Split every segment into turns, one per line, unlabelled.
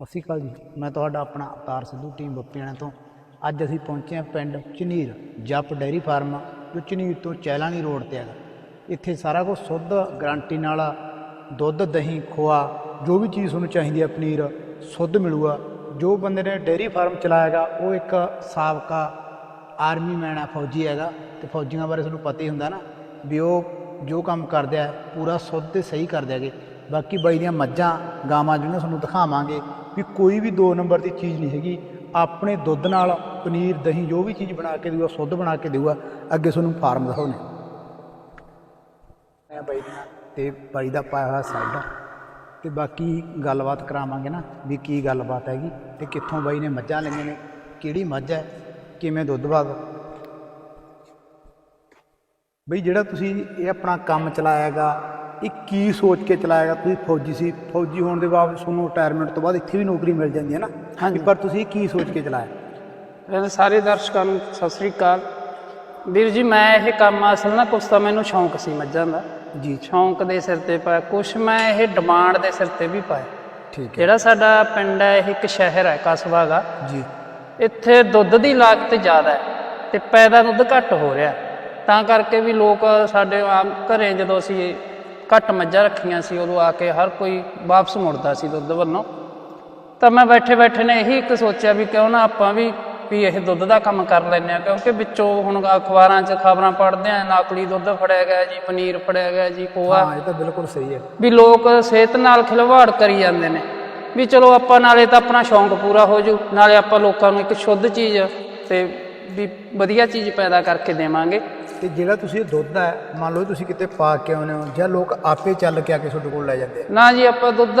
ਸਤਿ ਸ਼੍ਰੀ ਅਕਾਲ ਜੀ। ਮੈਂ ਤੁਹਾਡਾ ਆਪਣਾ ਅਵਤਾਰ ਸਿੱਧੂ ਟੀਮ ਬੱਪੀਆਣਾ ਤੋਂ। ਅੱਜ ਅਸੀਂ ਪਹੁੰਚੇ ਹਾਂ ਪਿੰਡ ਚਨੀਰ, ਜੱਪ ਡੈਰੀ ਫਾਰਮ, ਜੋ ਚਨੀਰ ਤੋਂ ਚੈਲਾਨੀ ਰੋਡ ਤੇ ਹੈਗਾ। ਇੱਥੇ ਸਾਰਾ ਕੁਝ ਸ਼ੁੱਧ ਗਾਰੰਟੀ ਨਾਲ ਦੁੱਧ, ਦਹੀਂ, ਖੋਆ, ਜੋ ਵੀ ਚੀਜ਼ ਤੁਹਾਨੂੰ ਚਾਹੀਦੀ ਹੈ ਪਨੀਰ, ਸ਼ੁੱਧ ਮਿਲੂਗਾ। ਜੋ ਬੰਦੇ ਨੇ ਡੈਰੀ ਫਾਰਮ ਚਲਾਇਆਗਾ ਉਹ ਇੱਕ ਸਾਬਕਾ ਆਰਮੀ ਮੈਨ ਹੈ ਫੌਜੀ ਹੈਗਾ। ਤੇ ਫੌਜੀਆਂ ਬਾਰੇ ਤੁਹਾਨੂੰ ਪਤਾ ਹੀ ਹੁੰਦਾ ਨਾ, ਵੀ ਉਹ ਜੋ ਕੰਮ ਕਰਦੇ ਆ, ਪੂਰਾ ਸ਼ੁੱਧ ਤੇ ਸਹੀ ਕਰਦੇ ਹੈਗੇ। ਬਾਕੀ ਬਾਈ ਦੀਆਂ ਮੱਝਾਂ, ਗਾਵਾਂ ਜਿਹੜੀਆਂ ਤੁਹਾਨੂੰ ਦਿਖਾਵਾਂਗੇ ਵੀ ਕੋਈ ਵੀ ਦੋ ਨੰਬਰ ਦੀ ਚੀਜ਼ ਨਹੀਂ ਹੈਗੀ। ਆਪਣੇ ਦੁੱਧ ਨਾਲ ਪਨੀਰ, ਦਹੀਂ, ਜੋ ਵੀ ਚੀਜ਼ ਬਣਾ ਕੇ ਦੇਊਗਾ, ਸ਼ੁੱਧ ਬਣਾ ਕੇ ਦੇਊਗਾ। ਅੱਗੇ ਤੁਹਾਨੂੰ ਫਾਰਮ ਦਿਖਾਉਣੇ ਮੈਂ ਬਾਈ ਦੀਆਂ ਤੇ ਬਾਈ ਦਾ ਪਾਇਆ ਹੋਇਆ ਸਾਈਡ ਤੇ ਬਾਕੀ ਗੱਲਬਾਤ ਕਰਾਵਾਂਗੇ ਨਾ ਵੀ ਕੀ ਗੱਲਬਾਤ ਹੈਗੀ ਤੇ ਕਿੱਥੋਂ ਬਾਈ ਨੇ ਮੱਝਾਂ ਲਈਆਂ ਨੇ, ਕਿਹੜੀ ਮੱਝ ਹੈ, ਕਿਵੇਂ ਦੁੱਧ ਬਾਗ ਬਈ ਜਿਹੜਾ ਤੁਸੀਂ ਇਹ ਆਪਣਾ ਕੰਮ ਚਲਾਇਆਗਾ ਇਹ ਕੀ ਸੋਚ ਕੇ ਚਲਾਇਆਗਾ ਤੁਸੀਂ ਫੌਜੀ ਸੀ ਫੌਜੀ ਹੋਣ ਦੇ ਬਾਵਜੂਦ ਤੁਹਾਨੂੰ ਰਿਟਾਇਰਮੈਂਟ ਤੋਂ ਬਾਅਦ ਇੱਥੇ ਵੀ ਨੌਕਰੀ ਮਿਲ ਜਾਂਦੀ ਹੈ ਨਾ?
ਹਾਂਜੀ।
ਪਰ ਤੁਸੀਂ ਕੀ ਸੋਚ ਕੇ ਚਲਾਇਆ?
ਪਹਿਲਾਂ ਸਾਰੇ ਦਰਸ਼ਕਾਂ ਨੂੰ ਸਤਿ ਸ੍ਰੀ ਅਕਾਲ। ਵੀਰ ਜੀ ਮੈਂ ਇਹ ਕੰਮ ਅਸਲ ਨਾ ਕੁਛ ਤਾਂ ਮੈਨੂੰ ਸ਼ੌਂਕ ਸੀ ਮੱਝਾਂ ਦਾ।
ਜੀ।
ਸ਼ੌਂਕ ਦੇ ਸਿਰ ਤੇ ਪਾਇਆ। ਕੁਛ ਮੈਂ ਇਹ ਡਿਮਾਂਡ ਦੇ ਸਿਰ ਤੇ ਵੀ ਪਾਇਆ।
ਠੀਕ ਹੈ।
ਜਿਹੜਾ ਸਾਡਾ ਪਿੰਡ ਹੈ ਇਹ ਇੱਕ ਸ਼ਹਿਰ ਹੈ ਕਸਬਾ ਗਾ।
ਜੀ।
ਇੱਥੇ ਦੁੱਧ ਦੀ ਲਾਗਤ ਜ਼ਿਆਦਾ ਹੈ ਤੇ ਪੈਦਾ ਦੁੱਧ ਘੱਟ ਹੋ ਰਿਹਾ। ਤਾਂ ਕਰਕੇ ਵੀ ਲੋਕ ਸਾਡੇ ਆਮ ਘਰੇ ਜਦੋਂ ਅਸੀਂ ਘੱਟ ਮੱਝਾਂ ਰੱਖੀਆਂ ਸੀ ਉਦੋਂ ਆ ਕੇ ਹਰ ਕੋਈ ਵਾਪਸ ਮੁੜਦਾ ਸੀ ਦੁੱਧ ਵੱਲੋਂ। ਤਾਂ ਮੈਂ ਬੈਠੇ ਬੈਠੇ ਨੇ ਇਹੀ ਇੱਕ ਸੋਚਿਆ ਵੀ ਕਿਉਂ ਨਾ ਆਪਾਂ ਵੀ ਵੀ ਇਹ ਦੁੱਧ ਦਾ ਕੰਮ ਕਰ ਲੈਂਦੇ ਆ ਕਿਉਂਕਿ ਵਿੱਚੋਂ ਹੁਣ ਅਖਬਾਰਾਂ 'ਚ ਖਬਰਾਂ ਪੜ੍ਹਦੇ ਆ ਨਕਲੀ ਦੁੱਧ ਫੜਿਆ ਗਿਆ ਜੀ ਪਨੀਰ ਫੜਿਆ ਗਿਆ ਜੀ ਕੋਆ
ਹਾਂ ਇਹ ਤਾਂ ਬਿਲਕੁਲ ਸਹੀ ਹੈ।
ਵੀ ਲੋਕ ਸਿਹਤ ਨਾਲ ਖਿਲਵਾੜ ਕਰੀ ਜਾਂਦੇ ਨੇ ਵੀ ਚਲੋ ਆਪਾਂ ਨਾਲੇ ਤਾਂ ਆਪਣਾ ਸ਼ੌਂਕ ਪੂਰਾ ਹੋ ਜੂ ਨਾਲੇ ਆਪਾਂ ਲੋਕਾਂ ਨੂੰ ਇੱਕ ਸ਼ੁੱਧ ਚੀਜ਼ ਤੇ ਵੀ ਵਧੀਆ ਚੀਜ਼ ਪੈਦਾ ਕਰਕੇ ਦੇਵਾਂਗੇ।
ਤੇ ਜਿਹੜਾ ਤੁਸੀਂ ਇਹ ਦੁੱਧ ਹੈ ਮੰਨ ਲਓ ਤੁਸੀਂ ਕਿਤੇ ਪਾ ਕੇ ਆਉਂਦੇ ਹੋ ਜਾਂ ਲੋਕ ਆਪੇ ਚੱਲ ਕੇ ਆ ਕੇ ਤੁਹਾਡੇ ਕੋਲ ਲੈ ਜਾਂਦੇ ਆ?
ਨਾ ਜੀ ਆਪਾਂ ਦੁੱਧ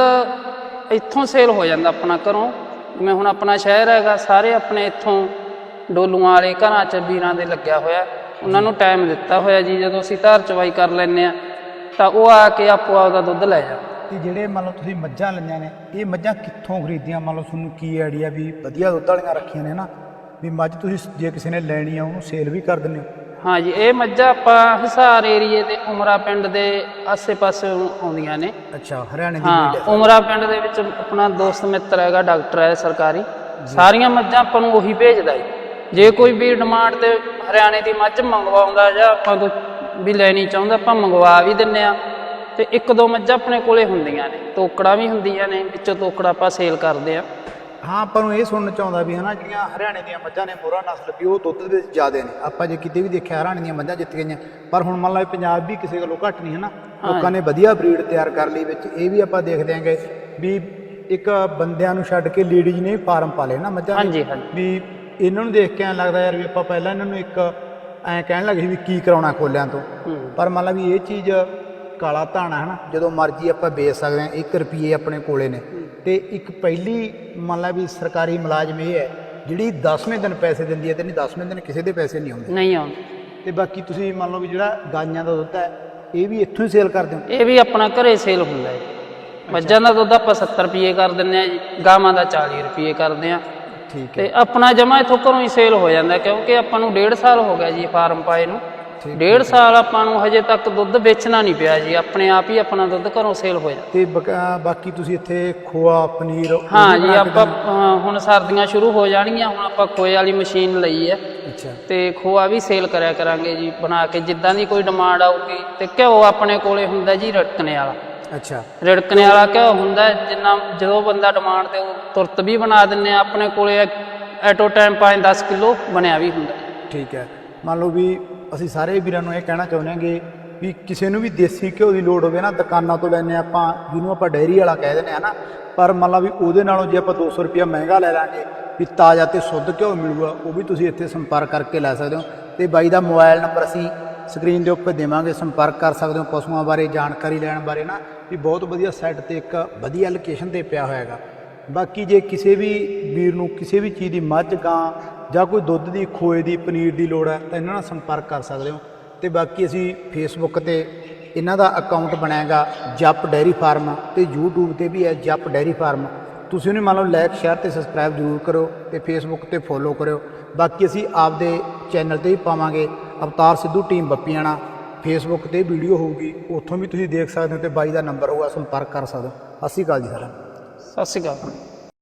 ਇੱਥੋਂ ਸੇਲ ਹੋ ਜਾਂਦਾ ਆਪਣਾ ਘਰੋਂ। ਜਿਵੇਂ ਹੁਣ ਆਪਣਾ ਸ਼ਹਿਰ ਹੈਗਾ ਸਾਰੇ ਆਪਣੇ ਇੱਥੋਂ ਡੋਲੂਆਂ ਵਾਲੇ ਘਰਾਂ 'ਚ ਵੀਰਾਂ ਦੇ ਲੱਗਿਆ ਹੋਇਆ। ਉਹਨਾਂ ਨੂੰ ਟਾਈਮ ਦਿੱਤਾ ਹੋਇਆ ਜੀ ਜਦੋਂ ਅਸੀਂ ਧਾਰ ਚਵਾਈ ਕਰ ਲੈਂਦੇ ਆ ਤਾਂ ਉਹ ਆ ਕੇ ਆਪੋ ਆਪਦਾ ਦੁੱਧ ਲੈ ਜਾ
ਤੇ ਜਿਹੜੇ ਮੰਨ ਲਓ ਤੁਸੀਂ ਮੱਝਾਂ ਲਈਆਂ ਨੇ ਇਹ ਮੱਝਾਂ ਕਿੱਥੋਂ ਖਰੀਦੀਆਂ? ਮੰਨ ਲਓ ਤੁਹਾਨੂੰ ਕੀ ਆਈਡੀਆ ਵੀ ਵਧੀਆ ਦੁੱਧ ਵਾਲੀਆਂ ਰੱਖੀਆਂ ਨੇ ਨਾ ਵੀ ਮੱਝ ਤੁਸੀਂ ਜੇ ਕਿਸੇ ਨੇ ਲੈਣੀ ਆ ਉਹਨੂੰ ਸੇਲ ਵੀ ਕਰ ਦਿੰਦੇ ਹੋ।
ਹਾਂ ਜੀ ਇਹ ਮੱਝਾਂ ਆਪਾਂ ਹਿਸਾਰ ਏਰੀਏ ਦੇ ਉਮਰਾ ਪਿੰਡ ਦੇ ਆਸੇ-ਪਾਸੇ ਆਉਂਦੀਆਂ ਨੇ।
ਅੱਛਾ ਹਰਿਆਣੇ ਦੀ breed ਹੈ।
ਉਮਰਾ ਪਿੰਡ ਦੇ ਵਿੱਚ ਆਪਣਾ ਦੋਸਤ ਮਿੱਤਰ ਹੈਗਾ ਡਾਕਟਰ ਹੈ ਸਰਕਾਰੀ। ਸਾਰੀਆਂ ਮੱਝਾਂ ਆਪਾਂ ਨੂੰ ਉਹੀ ਭੇਜਦਾ ਹੈ ਜੇ ਕੋਈ ਵੀ ਡਿਮਾਂਡ ਤੇ ਹਰਿਆਣੇ ਦੀ ਮੱਝ ਮੰਗਵਾਉਂਦਾ ਜਾਂ ਆਪਾਂ ਕੋਈ ਵੀ ਲੈਣੀ ਚਾਹੁੰਦਾ ਆਪਾਂ ਮੰਗਵਾ ਵੀ ਦਿੰਨੇ ਆ। ਤੇ ਇੱਕ ਦੋ ਮੱਝਾਂ ਆਪਣੇ ਕੋਲੇ ਹੁੰਦੀਆਂ ਨੇ ਤੋਕੜਾ ਵੀ ਹੁੰਦੀਆਂ ਨੇ ਵਿੱਚੋਂ ਤੋਕੜਾ ਆਪਾਂ ਸੇਲ ਕਰਦੇ ਆ।
ਹਾਂ ਆਪਾਂ ਨੂੰ ਇਹ ਸੁਣਨ ਚ ਆਉਂਦਾ ਵੀ ਹਨਾ ਜਿਹੜੀਆਂ ਹਰਿਆਣੇ ਦੀਆਂ ਮੱਝਾਂ ਨੇ ਮੋਹਰਾ ਨਸਲ ਵੀ ਉਹ ਦੁੱਧ ਦੇ ਵਿੱਚ ਜ਼ਿਆਦੇ ਨੇ। ਆਪਾਂ ਜੇ ਕਿਤੇ ਵੀ ਦੇਖਿਆ ਹਰਿਆਣੇ ਦੀਆਂ ਮੱਝਾਂ ਜਿੱਤ ਗਈਆਂ। ਪਰ ਹੁਣ ਮੰਨ ਲਓ ਪੰਜਾਬ ਵੀ ਕਿਸੇ ਕੋਲੋਂ ਘੱਟ ਨਹੀਂ ਹਨਾ। ਲੋਕਾਂ ਨੇ ਵਧੀਆ ਬਰੀਡ ਤਿਆਰ ਕਰ ਲਈ ਵਿੱਚ। ਇਹ ਵੀ ਆਪਾਂ ਦੇਖਦੇ ਆਂਗੇ ਵੀ ਇੱਕ ਬੰਦਿਆਂ ਨੂੰ ਛੱਡ ਕੇ ਲੇਡੀਜ਼ ਨੇ ਫਾਰਮ ਪਾ ਲਏ ਨਾ ਮੱਝਾਂ।
ਹਾਂਜੀ ਹਾਂਜੀ।
ਵੀ ਇਹਨਾਂ ਨੂੰ ਦੇਖ ਕੇ ਐਂ ਲੱਗਦਾ ਯਾਰ ਵੀ ਆਪਾਂ ਪਹਿਲਾਂ ਇਹਨਾਂ ਨੂੰ ਇੱਕ ਐਂ ਕਹਿਣ ਲੱਗੇ ਵੀ ਕੀ ਕਰਾਉਣਾ ਕੋਲਿਆਂ ਤੋਂ। ਪਰ ਮੰਨ ਲਾ ਵੀ ਇਹ ਚੀਜ਼ ਕਾਲਾ ਧਾਣਾ ਹੈ ਨਾ ਜਦੋਂ ਮਰਜ਼ੀ ਆਪਾਂ ਵੇਚ ਸਕਦੇ ਹਾਂ 1 ਰੁਪਏ ਆਪਣੇ ਕੋਲੇ ਨੇ। ਤੇ ਇੱਕ ਪਹਿਲੀ ਮੰਨ ਲਾ ਵੀ ਸਰਕਾਰੀ ਮੁਲਾਜ਼ਮ ਇਹ ਹੈ ਜਿਹੜੀ 10ਵੇਂ ਦਿਨ ਪੈਸੇ ਦਿੰਦੀ ਹੈ ਤੇ ਨਹੀਂ 10ਵੇਂ ਦਿਨ ਕਿਸੇ ਦੇ ਪੈਸੇ ਨਹੀਂ ਆਉਂਦੇ।
ਨਹੀਂ ਆਉਂਦੇ।
ਤੇ ਬਾਕੀ ਤੁਸੀਂ ਮੰਨ ਲਓ ਵੀ ਜਿਹੜਾ ਗਾਈਆਂ ਦਾ ਦੁੱਧ ਹੈ ਇਹ ਵੀ ਇੱਥੋਂ ਹੀ ਸੇਲ ਕਰਦੇ ਹੋ
ਇਹ ਵੀ ਆਪਣਾ ਘਰੇ ਸੇਲ ਹੁੰਦਾ ਹੈ। ਮੱਝਾਂ ਦਾ ਦੁੱਧ ਆਪਾਂ 70 ਰੁਪਏ ਕਰ ਦਿੰਨੇ ਆ ਜੀ ਗਾਵਾਂ ਦਾ 40 ਰੁਪਏ ਕਰਦੇ ਆ
ਠੀਕ ਹੈ।
ਤੇ ਆਪਣਾ ਜਮਾ ਇਥੋਂ ਘਰੋਂ ਹੀ ਸੇਲ ਹੋ ਜਾਂਦਾ ਕਿਉਂਕਿ ਆਪਾਂ ਨੂੰ ਡੇਢ ਸਾਲ ਹੋ ਗਿਆ ਜੀ ਫਾਰਮ ਪਾਏ ਨੂੰ। ਡੇਢ ਸਾਲ ਆਪਾਂ ਨੂੰ ਹਜੇ ਤੱਕ ਦੁੱਧ ਵੇਚਣਾ ਨਹੀਂ ਪਿਆ ਜੀ ਆਪਣੇ ਆਪ ਹੀ ਆਪਣਾ ਦੁੱਧ ਘਰੋਂ ਸੇਲ ਹੋ ਜਾਂਦਾ।
ਤੇ ਬਕਾ- ਬਾਕੀ ਤੁਸੀਂ ਇੱਥੇ ਖੋਆ ਪਨੀਰ ਉਹ ਵੀ
ਹਾਂ ਜੀ
ਬਣਾ ਕੇ
ਆਪਾਂ ਅ, ਹੁਣ ਸਰਦੀਆਂ ਸ਼ੁਰੂ ਹੋ ਜਾਣਗੀਆਂ ਹੁਣ ਆਪਾਂ ਖੋਏ ਵਾਲੀ ਮਸ਼ੀਨ ਲਈ ਹੈ।
ਦਿੰਦੇ? ਅੱਛਾ।
ਤੇ ਖੋਆ ਵੀ ਸੇਲ ਕਰਿਆ ਕਰਾਂਗੇ ਜੀ ਬਣਾ ਕੇ ਜਿੱਦਾਂ ਦੀ ਕੋਈ ਡਿਮਾਂਡ ਆਊਗੀ ਤੇ ਘਿਓ ਆਪਣੇ ਕੋਲੇ ਹੁੰਦਾ ਜੀ ਰੜਕਣੇ ਵਾਲਾ।
ਅੱਛਾ।
ਰਿੜਕਣੇ ਵਾਲਾ ਘਿਓ ਹੁੰਦਾ ਹੈ, ਜਿੰਨਾ ਜਦੋਂ ਬੰਦਾ ਡਿਮਾਂਡ ਤੇ ਉਹ ਤੁਰਤ ਵੀ ਬਣਾ ਦਿੰਨੇ ਆ ਆਪਣੇ ਕੋਲੇ ਐਟੋ ਟਾਈਮ 5-10 ਕਿਲੋ ਬਣਿਆ ਵੀ ਹੁੰਦਾ।
ਠੀਕ ਹੈ। ਮੰਨ ਲਓ ਵੀ ਅਸੀਂ ਸਾਰੇ ਵੀਰਾਂ ਨੂੰ ਇਹ ਕਹਿਣਾ ਚਾਹੁੰਦੇ ਹਾਂਗੇ ਵੀ ਕਿਸੇ ਨੂੰ ਵੀ ਦੇਸੀ ਘਿਓ ਦੀ ਲੋੜ ਹੋਵੇ ਨਾ, ਦੁਕਾਨਾਂ ਤੋਂ ਲੈਣੇ ਆਪਾਂ, ਜਿਹਨੂੰ ਆਪਾਂ ਡੈਰੀ ਵਾਲਾ ਕਹਿ ਦਿੰਦੇ ਆ ਨਾ, ਪਰ ਮੰਨ ਲਾ ਵੀ ਉਹਦੇ ਨਾਲੋਂ ਜੇ ਆਪਾਂ 200 ਰੁਪਇਆ ਮਹਿੰਗਾ ਲੈ ਲਾਂਗੇ, ਵੀ ਤਾਜ਼ਾ ਤੇ ਸ਼ੁੱਧ ਘਿਓ ਮਿਲੂਗਾ, ਉਹ ਵੀ ਤੁਸੀਂ ਇੱਥੇ ਸੰਪਰਕ ਕਰਕੇ ਲੈ ਸਕਦੇ ਹੋ। ਤੇ ਬਾਈ ਦਾ ਮੋਬਾਈਲ ਨੰਬਰ ਅਸੀਂ ਸਕਰੀਨ ਦੇ ਉੱਪਰ ਦੇਵਾਂਗੇ, ਸੰਪਰਕ ਕਰ ਸਕਦੇ ਹੋ ਪਸ਼ੂਆਂ ਬਾਰੇ, ਜਾਣਕਾਰੀ ਲੈਣ ਬਾਰੇ ਨਾ, ਵੀ ਬਹੁਤ ਵਧੀਆ ਸਾਈਟ ਤੇ ਇੱਕ ਵਧੀਆ ਲੋਕੇਸ਼ਨ ਤੇ ਪਿਆ ਹੋਇਆ ਹੈਗਾ। ਬਾਕੀ ਜੇ ਕਿਸੇ ਵੀ ਵੀਰ ਨੂੰ ਕਿਸੇ ਵੀ ਚੀਜ਼ ਦੀ ਮੱਝ, ਗਾਂ ਜਾਂ ਕੋਈ ਦੁੱਧ ਦੀ, ਖੋਏ ਦੀ, ਪਨੀਰ ਦੀ ਲੋੜ ਹੈ, ਤਾਂ ਇਹਨਾਂ ਨਾਲ ਸੰਪਰਕ ਕਰ ਸਕਦੇ ਹੋ। ਤੇ ਬਾਕੀ ਅਸੀਂ ਫੇਸਬੁੱਕ ਤੇ ਇਹਨਾਂ ਦਾ ਅਕਾਊਂਟ ਬਣਾਏਗਾ ਜੱਪ ਡੈਰੀ ਫਾਰਮ, ਤੇ YouTube ਤੇ ਵੀ ਹੈ ਜੱਪ ਡੈਰੀ ਫਾਰਮ। ਤੁਸੀਂ ਉਹਨੂੰ ਮੰਨ ਲਓ ਲਾਈਕ ਸ਼ੇਅਰ ਤੇ ਸਬਸਕ੍ਰਾਈਬ ਜ਼ਰੂਰ ਕਰੋ ਤੇ ਫੇਸਬੁੱਕ ਤੇ ਫੋਲੋ ਕਰਿਓ। ਬਾਕੀ ਅਸੀਂ ਆਪਦੇ ਚੈਨਲ ਤੇ ਵੀ ਪਾਵਾਂਗੇ, ਅਵਤਾਰ ਸਿੱਧੂ ਟੀਮ ਬੱਪੀਆਣਾ ਫੇਸਬੁੱਕ ਤੇ ਵੀਡੀਓ ਹੋਊਗੀ, ਉੱਥੋਂ ਵੀ ਤੁਸੀਂ ਦੇਖ ਸਕਦੇ ਹੋ ਤੇ ਬਾਈ ਦਾ ਨੰਬਰ ਹੋਊਗਾ, ਸੰਪਰਕ ਕਰ ਸਕਦੇ ਹੋ। ਸਤਿ ਸ਼੍ਰੀ ਅਕਾਲ ਜੀ ਸਾਰਿਆਂ
ਸਤਿ ਸ਼੍ਰੀ ਅਕਾਲ।